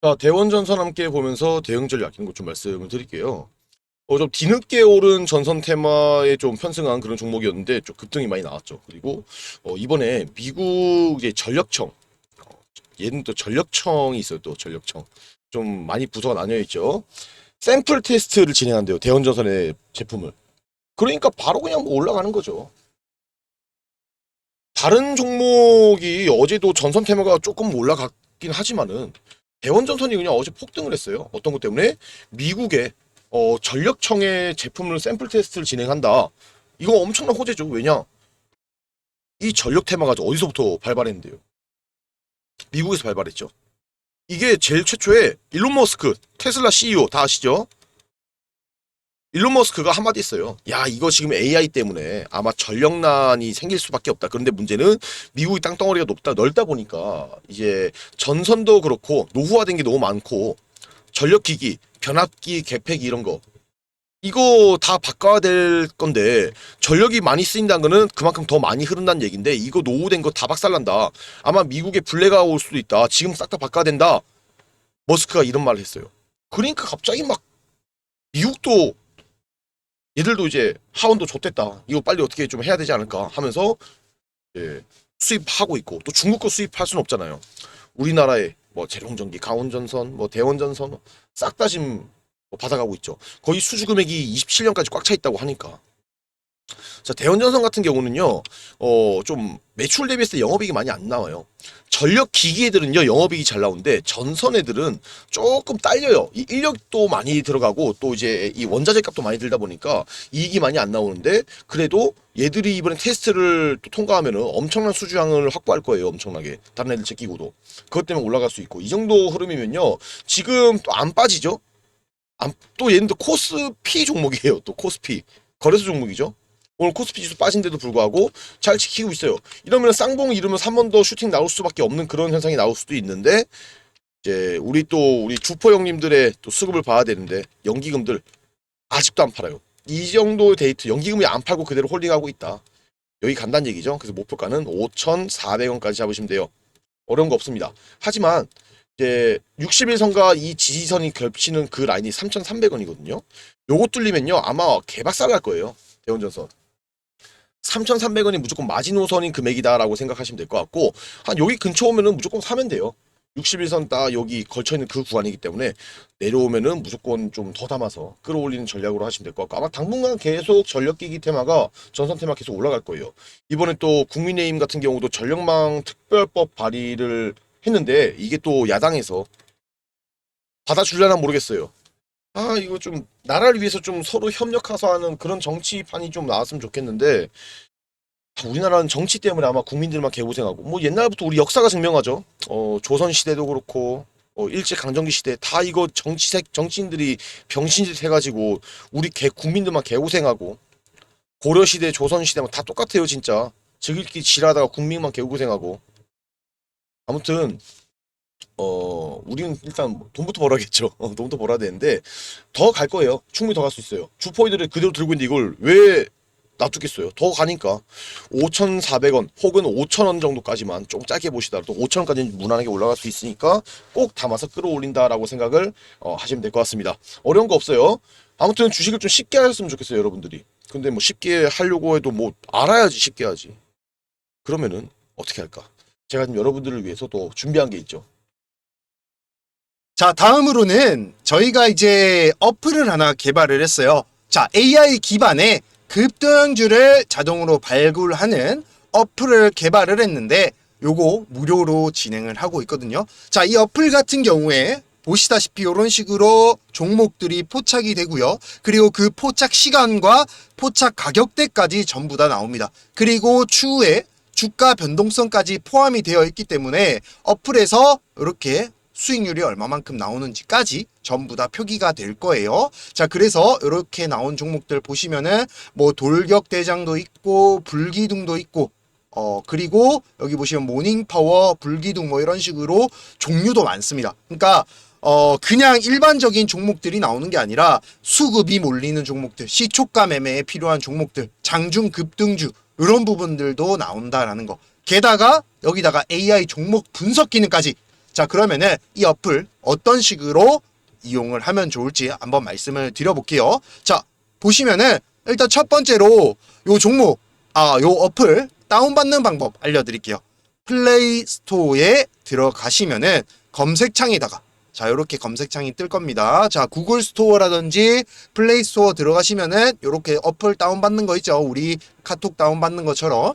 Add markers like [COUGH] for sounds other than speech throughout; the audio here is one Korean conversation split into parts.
자, 대원 전선 함께 보면서 대응 전략 이런 것좀 말씀을 드릴게요. 어, 좀 뒤늦게 오른 전선 테마에 좀 편승한 그런 종목이었는데 좀 급등이 많이 나왔죠. 그리고 어, 이번에 미국 이제 전력청, 어, 얘는 또 전력청이 있어요. 또 전력청. 좀 많이 부서가 나뉘어 있죠. 샘플 테스트를 진행한대요. 대원 전선의 제품을. 그러니까 바로 그냥 뭐 올라가는 거죠. 다른 종목이 어제도 전선 테마가 조금 올라갔긴 하지만은 대원전선이 그냥 어제 폭등을 했어요. 어떤 것 때문에? 미국의 어, 전력청의 제품을 샘플 테스트를 진행한다. 이거 엄청난 호재죠. 왜냐? 이 전력 테마가 어디서부터 발발했는데요? 미국에서 발발했죠. 이게 제일 최초에 일론 머스크, 테슬라 CEO 다 아시죠? 일론 머스크가 한마디 했어요. 야, 이거 지금 AI 때문에 아마 전력난이 생길 수밖에 없다. 그런데 문제는 미국이 땅덩어리가 높다, 넓다 보니까 이제 전선도 그렇고 노후화된 게 너무 많고 전력기기, 변압기, 개폐기 이런 거 이거 다 바꿔야 될 건데 전력이 많이 쓰인다는 거는 그만큼 더 많이 흐른다는 얘기인데 이거 노후된 거 다 박살난다. 아마 미국에 블레가 올 수도 있다. 지금 싹 다 바꿔야 된다. 머스크가 이런 말을 했어요. 그러니까 갑자기 막 미국도 얘들도 이제 하원도 좋댔다. 이거 빨리 어떻게 좀 해야 되지 않을까 하면서 예, 수입하고 있고 또 중국 거 수입할 수는 없잖아요. 우리나라에 뭐 재룡전기, 강원전선, 뭐 대원전선 싹 다 지금 뭐 받아가고 있죠. 거의 수주 금액이 27년까지 꽉 차 있다고 하니까. 자, 대원전선 같은 경우는요, 어, 좀 매출 때 영업이익이 많이 안 나와요. 전력 기기 애들은요, 영업이익이 잘 나오는데, 전선 애들은 조금 딸려요. 이 인력도 많이 들어가고, 또 이제 이 원자재 값도 많이 들다 보니까 이익이 많이 안 나오는데, 그래도 얘들이 이번에 테스트를 또 통과하면은 엄청난 수주량을 확보할 거예요. 엄청나게. 다른 애들 제끼고도. 그것 때문에 올라갈 수 있고. 이 정도 흐름이면요, 지금 또 안 빠지죠? 안, 또 얘는 또 코스피 종목이에요. 또 코스피. 거래소 종목이죠. 오늘 코스피 지수 빠진데도 불구하고 잘 지키고 있어요. 이러면 쌍봉 이러면 3번 더 슈팅 나올 수밖에 없는 그런 현상이 나올 수도 있는데 이제 우리 또 우리 주포 형님들의 또 수급을 봐야 되는데 연기금들 아직도 안 팔아요. 이 정도 데이트 연기금이 안 팔고 그대로 홀딩하고 있다. 여기 간다는 얘기죠. 그래서 목표가는 5,400원까지 잡으시면 돼요. 어려운 거 없습니다. 하지만 이제 60일선과 이 지지선이 겹치는 그 라인이 3,300원이거든요. 요거 뚫리면요 아마 개박살 날 거예요. 대원전선. 3,300원이 무조건 마지노선인 금액이다라고 생각하시면 될 것 같고 한 여기 근처 오면은 무조건 사면 돼요. 61선 딱 여기 걸쳐 있는 그 구간이기 때문에 내려오면은 무조건 좀 더 담아서 끌어올리는 전략으로 하시면 될 것 같고 아마 당분간 계속 전력기기 테마가 전선 테마 계속 올라갈 거예요. 이번에 또 국민의힘 같은 경우도 전력망 특별법 발의를 했는데 이게 또 야당에서 받아줄려나 모르겠어요. 아 이거 좀 나라를 위해서 좀 서로 협력해서 하는 그런 정치판이 좀 나왔으면 좋겠는데 아, 우리나라는 정치 때문에 아마 국민들만 개고생하고 뭐 옛날부터 우리 역사가 증명하죠. 어 조선 시대도 그렇고 어 일제 강점기 시대 다 이거 정치색 정치인들이 병신짓 해가지고 우리 개 국민들만 개고생하고 고려 시대 조선 시대 다 똑같아요 진짜 저길끼 지랄하다가 국민만 개고생하고 아무튼 어 우리는 일단 돈부터 벌어야겠죠. [LAUGHS] 어, 돈부터 벌어야 되는데 더 갈 거예요. 충분히 더 갈 수 있어요. 주포이들을 그대로 들고 있는데 이걸 왜 놔두겠어요? 더 가니까 5,400원 혹은 5,000원 정도까지만 좀 짧게 보시더라도 5,000원까지는 무난하게 올라갈 수 있으니까 꼭 담아서 끌어올린다라고 생각을 어, 하시면 될 것 같습니다. 어려운 거 없어요. 아무튼 주식을 좀 쉽게 하셨으면 좋겠어요, 여러분들이. 근데 뭐 쉽게 하려고 해도 뭐 알아야지 쉽게 하지. 그러면은 어떻게 할까? 제가 지금 여러분들을 위해서 또 준비한 게 있죠. 자, 다음으로는 저희가 이제 어플을 하나 개발을 했어요. 자, AI 기반의 급등주를 자동으로 발굴하는 어플을 개발을 했는데 요거 무료로 진행을 하고 있거든요. 자, 이 어플 같은 경우에 보시다시피 이런 식으로 종목들이 포착이 되고요. 그리고 그 포착 시간과 포착 가격대까지 전부 다 나옵니다. 그리고 추후에 주가 변동성까지 포함이 되어 있기 때문에 어플에서 이렇게 수익률이 얼마만큼 나오는지까지 전부 다 표기가 될 거예요. 자, 그래서 이렇게 나온 종목들 보시면은 뭐 돌격 대장도 있고 불기둥도 있고 어, 그리고 여기 보시면 모닝 파워, 불기둥 뭐 이런 식으로 종류도 많습니다. 그러니까 어, 그냥 일반적인 종목들이 나오는 게 아니라 수급이 몰리는 종목들, 시초가 매매에 필요한 종목들, 장중 급등주 이런 부분들도 나온다라는 거. 게다가 여기다가 AI 종목 분석 기능까지 자, 그러면은 이 어플 어떤 식으로 이용을 하면 좋을지 한번 말씀을 드려볼게요. 자, 보시면은 일단 첫 번째로 요 종목, 아, 요 어플 다운받는 방법 알려드릴게요. 플레이 스토어에 들어가시면은 검색창에다가 자, 이렇게 검색창이 뜰 겁니다. 자, 구글 스토어라든지 플레이 스토어 들어가시면은 이렇게 어플 다운받는 거 있죠. 우리 카톡 다운받는 것처럼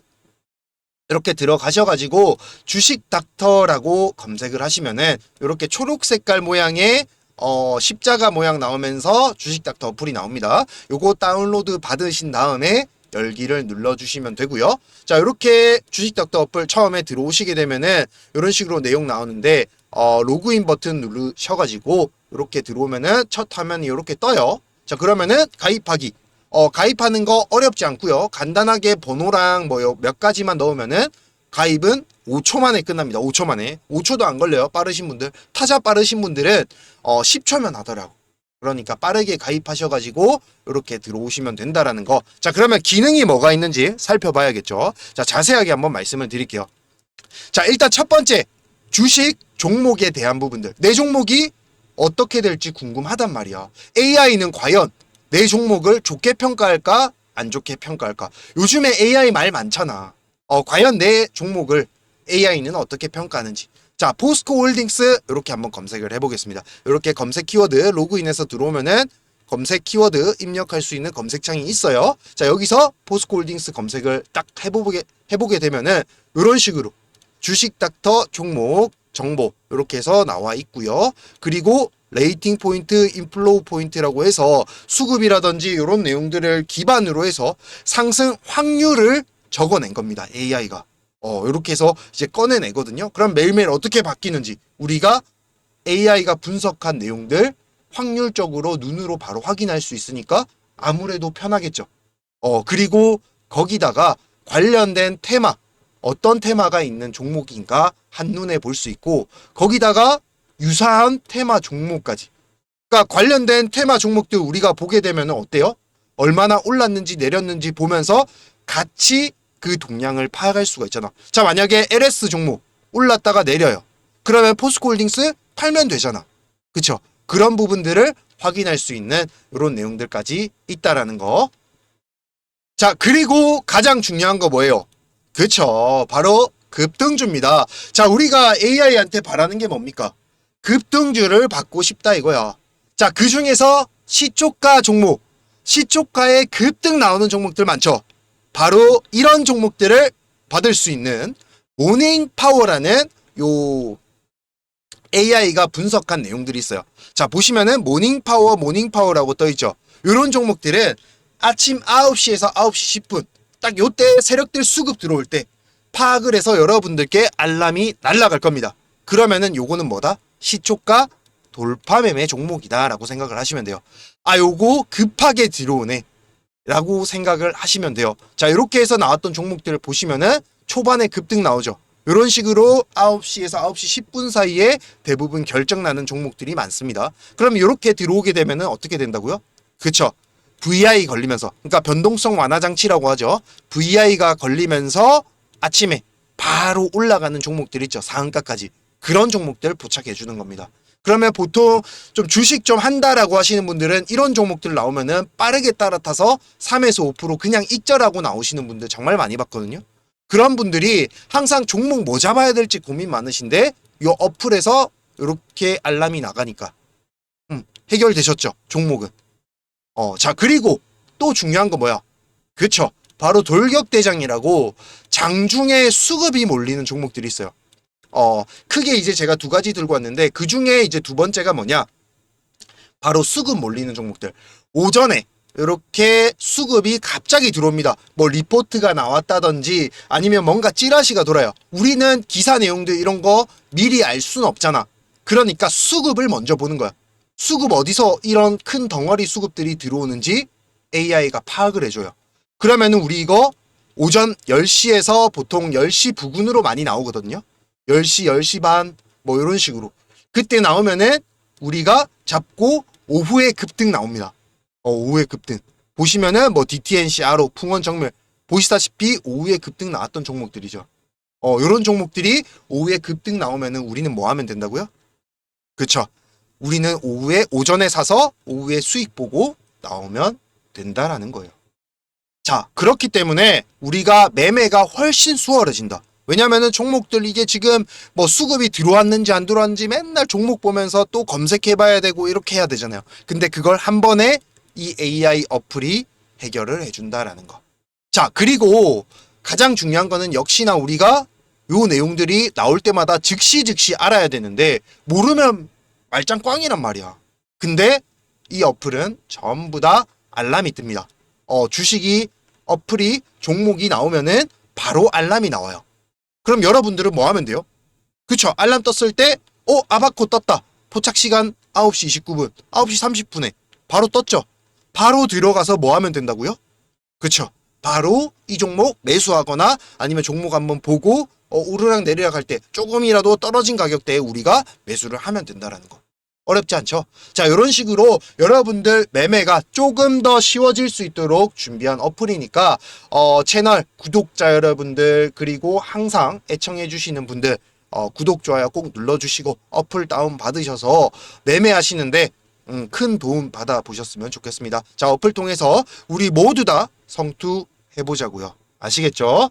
이렇게 들어가셔가지고 주식 닥터라고 검색을 하시면은 이렇게 초록 색깔 모양의 어, 십자가 모양 나오면서 주식 닥터 어플이 나옵니다. 요거 다운로드 받으신 다음에 열기를 눌러주시면 되고요. 자, 이렇게 주식 닥터 어플 처음에 들어오시게 되면은 이런 식으로 내용 나오는데 어, 로그인 버튼 누르셔가지고 이렇게 들어오면은 첫 화면이 이렇게 떠요. 자, 그러면은 가입하기. 어, 가입하는 거 어렵지 않고요. 간단하게 번호랑 뭐 몇 가지만 넣으면은 가입은 5초 만에 끝납니다. 5초 만에. 5초도 안 걸려요. 빠르신 분들. 타자 빠르신 분들은 어, 10초면 하더라고. 그러니까 빠르게 가입하셔가지고 이렇게 들어오시면 된다라는 거. 자, 그러면 기능이 뭐가 있는지 살펴봐야겠죠. 자, 자세하게 한번 말씀을 드릴게요. 자, 일단 첫 번째 주식 종목에 대한 부분들. 내 종목이 어떻게 될지 궁금하단 말이야. AI는 과연 내 종목을 좋게 평가할까? 안 좋게 평가할까? 요즘에 AI 말 많잖아. 어, 과연 내 종목을 AI는 어떻게 평가하는지. 자, 포스코 홀딩스 이렇게 한번 검색을 해보겠습니다. 이렇게 검색 키워드 로그인해서 들어오면은 검색 키워드 입력할 수 있는 검색창이 있어요. 자, 여기서 포스코 홀딩스 검색을 딱 해보게 해보게 되면은 이런 식으로 주식 닥터 종목 정보 이렇게 해서 나와 있고요. 그리고 레이팅 포인트, 인플로우 포인트라고 해서 수급이라든지 이런 내용들을 기반으로 해서 상승 확률을 적어낸 겁니다. AI가. 어, 이렇게 해서 이제 꺼내내거든요. 그럼 매일매일 어떻게 바뀌는지 우리가 AI가 분석한 내용들 확률적으로 눈으로 바로 확인할 수 있으니까 아무래도 편하겠죠. 어, 그리고 거기다가 관련된 테마, 어떤 테마가 있는 종목인가 한눈에 볼 수 있고 거기다가 유사한 테마 종목까지. 그러니까 관련된 테마 종목들 우리가 보게 되면 어때요? 얼마나 올랐는지 내렸는지 보면서 같이 그 동향을 파악할 수가 있잖아. 자, 만약에 LS 종목 올랐다가 내려요. 그러면 포스코홀딩스 팔면 되잖아. 그쵸? 그런 부분들을 확인할 수 있는 이런 내용들까지 있다라는 거. 자, 그리고 가장 중요한 거 뭐예요? 그쵸. 바로 급등주입니다. 자, 우리가 AI한테 바라는 게 뭡니까? 급등주를 받고 싶다 이거야. 자, 그 중에서 시초가 종목, 시초가에 급등 나오는 종목들 많죠? 바로 이런 종목들을 받을 수 있는 모닝 파워라는 요 AI가 분석한 내용들이 있어요. 자, 보시면은 모닝 파워, 모닝 파워라고 떠 있죠. 요런 종목들은 아침 9시에서 9시 10분 딱 요때 세력들 수급 들어올 때 파악을 해서 여러분들께 알람이 날아갈 겁니다. 그러면은 요거는 뭐다? 시초가 돌파 매매 종목이다라고 생각을 하시면 돼요. 아, 요거 급하게 들어오네. 라고 생각을 하시면 돼요. 자, 이렇게 해서 나왔던 종목들을 보시면은 초반에 급등 나오죠. 이런 식으로 9시에서 9시 10분 사이에 대부분 결정나는 종목들이 많습니다. 그럼 이렇게 들어오게 되면은 어떻게 된다고요? 그쵸. VI 걸리면서, 그러니까 변동성 완화 장치라고 하죠. VI가 걸리면서 아침에 바로 올라가는 종목들 있죠. 상한가까지. 그런 종목들 부착해 주는 겁니다. 그러면 보통 좀 주식 좀 한다라고 하시는 분들은 이런 종목들 나오면은 빠르게 따라타서 3에서 5% 그냥 익절하고 나오시는 분들 정말 많이 봤거든요. 그런 분들이 항상 종목 뭐 잡아야 될지 고민 많으신데 요 어플에서 이렇게 알람이 나가니까 음, 해결되셨죠. 종목은. 어, 자, 그리고 또 중요한 거 뭐야? 그쵸. 바로 돌격대장이라고 장중에 수급이 몰리는 종목들이 있어요. 어, 크게 이제 제가 두 가지 들고 왔는데 그 중에 이제 두 번째가 뭐냐? 바로 수급 몰리는 종목들. 오전에 이렇게 수급이 갑자기 들어옵니다. 뭐 리포트가 나왔다든지 아니면 뭔가 찌라시가 돌아요. 우리는 기사 내용들 이런 거 미리 알 수는 없잖아. 그러니까 수급을 먼저 보는 거야. 수급 어디서 이런 큰 덩어리 수급들이 들어오는지 AI가 파악을 해줘요. 그러면은 우리 이거 오전 10시에서 보통 10시 부근으로 많이 나오거든요. 10시, 10시 반, 뭐 이런 식으로. 그때 나오면은 우리가 잡고 오후에 급등 나옵니다. 어, 오후에 급등. 보시면은 뭐 DTNC, 아로, 풍원 정밀 보시다시피 오후에 급등 나왔던 종목들이죠. 어, 요런 종목들이 오후에 급등 나오면은 우리는 뭐 하면 된다고요? 그쵸. 우리는 오후에, 오전에 사서 오후에 수익 보고 나오면 된다라는 거예요. 자, 그렇기 때문에 우리가 매매가 훨씬 수월해진다. 왜냐면은 종목들 이게 지금 뭐 수급이 들어왔는지 안 들어왔는지 맨날 종목 보면서 또 검색해봐야 되고 이렇게 해야 되잖아요. 근데 그걸 한 번에 이 AI 어플이 해결을 해준다라는 거. 자, 그리고 가장 중요한 거는 역시나 우리가 요 내용들이 나올 때마다 즉시 즉시 알아야 되는데 모르면 말짱 꽝이란 말이야. 근데 이 어플은 전부 다 알람이 뜹니다. 어, 주식이 어플이 종목이 나오면은 바로 알람이 나와요. 그럼 여러분들은 뭐 하면 돼요? 그쵸? 알람 떴을 때, 어, 아바코 떴다. 포착 시간 9시 29분, 9시 30분에 바로 떴죠? 바로 들어가서 뭐 하면 된다고요? 그쵸? 바로 이 종목 매수하거나 아니면 종목 한번 보고 어, 오르락 내리락 할 때 조금이라도 떨어진 가격대에 우리가 매수를 하면 된다라는 거. 어렵지 않죠? 자, 이런 식으로 여러분들 매매가 조금 더 쉬워질 수 있도록 준비한 어플이니까 어, 채널 구독자 여러분들 그리고 항상 애청해 주시는 분들 어, 구독 좋아요 꼭 눌러주시고 어플 다운 받으셔서 매매하시는데 음, 큰 도움 받아 보셨으면 좋겠습니다. 자, 어플 통해서 우리 모두 다 성투해 보자고요. 아시겠죠?